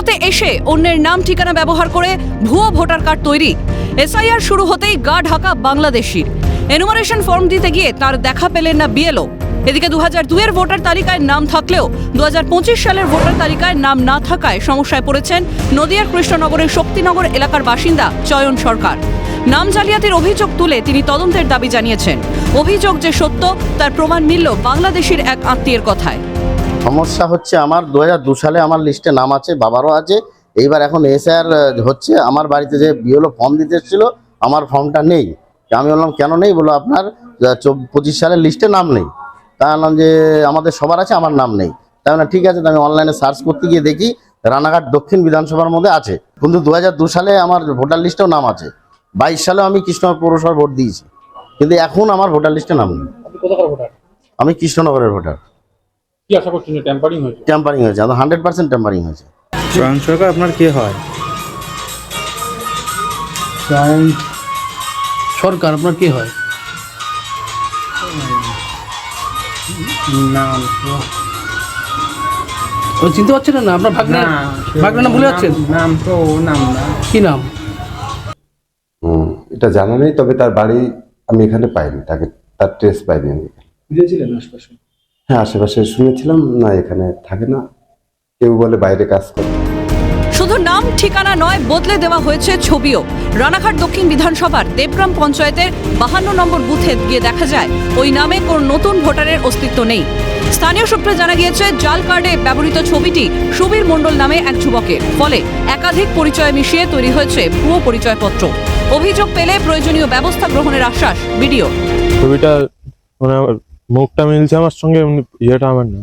ভারতে এসে অন্যের নাম ঠিকানা ব্যবহার করে ভুয়ো ভোটার কার্ড তৈরি। এসআইআর শুরু হতেই গা ঢাকা বাংলাদেশির। এনুমারেশন ফর্ম দিতে গিয়ে তার দেখা পেলেন না বিএলও। এদিকে দু হাজার দুয়ের ভোটার তালিকায় নাম থাকলেও দু হাজার পঁচিশ সালের ভোটার তালিকায় নাম না থাকায় সমস্যায় পড়েছেন নদিয়ার কৃষ্ণনগরের শক্তিনগর এলাকার বাসিন্দা চয়ন সরকার। নাম জালিয়াতির অভিযোগ তুলে তিনি তদন্তের দাবি জানিয়েছেন। অভিযোগ যে সত্য, তার প্রমাণ মিলল বাংলাদেশের এক আত্মীয়ের কথায়। সমস্যা হচ্ছে আমার দু দু সালে আমার লিস্টে নাম আছে বাবারও আছে। এইবার এখন এসআর হচ্ছে আমার বাড়িতে যে বিএলও ফর্ম দিতে এসেছিল আমার ফর্মটা নেই। আমি বললাম কেন নেই? বলল আপনার পঁচিশ সালের লিস্টে নাম নেই। তা বললাম যে আমাদের সবার আছে আমার নাম নেই। তাই বললাম ঠিক আছে তো আমি অনলাইনে সার্চ করতে গিয়ে দেখি রানাঘাট দক্ষিণ বিধানসভার মধ্যে আছে। কিন্তু দু দু সালে আমার ভোটার লিস্টেও নাম আছে। বাইশ সালেও আমি কৃষ্ণনগর পৌরসভার ভোট দিয়েছি। কিন্তু এখন আমার ভোটার লিস্টে নাম নেই। আমি কৃষ্ণনগরের ভোটার। কি আশা করছেন যে ট্যাম্পারিং হয়েছে? ট্যাম্পারিং হয়েছে হান্ড্রেড পার্সেন্ট ট্যাম্পারিং হয়েছে। চয়ন সরকার আপনার কে হয়? চয়ন সরকার আপনার কি হয়? নাম তো ও চিনতে পারছেন না? আপনার ভাগ্নে না নাম ভুলে যাচ্ছেন? নাম তো নাম না। কি নাম? হুম, এটা জানা নেই তবে তার বাড়ি আমি এখানে পাইনি তাকে তার ট্রেস পাইনি আমি। বুঝেছিলেন আশপাশে? হ্যাঁ আশেপাশে শুনেছিলাম না এখানে থাকে না। কেউ বলে বাইরে কাজ করে। শুধু নাম ঠিকানা নয় বদলে দেওয়া হয়েছে ছবিও। রানাঘাট দক্ষিণ বিধানসভার দেবগ্রাম পঞ্চায়েতের বাহান্ন নম্বর বুথে গিয়ে দেখা যায় ওই নামে কোনো নতুন ভোটারের অস্তিত্ব নেই। স্থানীয় সূত্রে জানা গিয়েছে জাল কার্ডে ব্যবহৃত ছবিটি সুবীর মণ্ডল নামে এক যুবকের। ফলে একাধিক পরিচয় মিশিয়ে তৈরি হয়েছে ভুয়ো পরিচয়পত্র। অভিযোগ পেলে প্রয়োজনীয় ব্যবস্থা গ্রহণের আশ্বাস বিডিও। ছবিটা মানে মুখটা মিলছে আমার সঙ্গে এমনি ইয়েটা আমার না।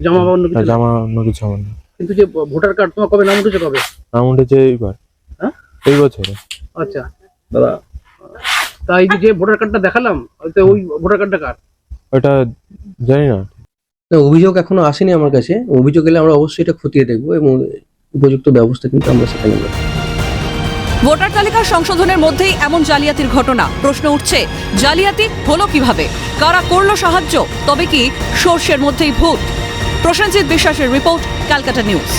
জামা বা অন্য কিছু না। জামা অন্য কিছু আমার না। কিন্তু যে ভোটার কার্ড তোমার কবে নাম উঠেছে কবে? নাম উঠেছে এইবার। হ্যাঁ? এই বছরে। আচ্ছা দাদা তা এই যে যে ভোটার কার্ডটা দেখালাম তো ওই ভোটার কার্ডটা কার? ওটা জানি না। না, অভিযোগ এখনও আসেনি আমার কাছে। অভিযোগ এলে আমরা অবশ্যই এটা খতিয়ে দেখব এবং উপযুক্ত ব্যবস্থা কিন্তু আমরা সেখানে নেব। ভোটার তালিকা সংশোধনের মধ্যেই এমন জালিয়াতির ঘটনা। প্রশ্ন উঠছে, জালিয়াতি হলো কীভাবে? কারা করল সাহায্য? তবে কি সর্ষের মধ্যেই ভূত? প্রসেনজিৎ বিশ্বাসের রিপোর্ট, ক্যালকাটা নিউজ।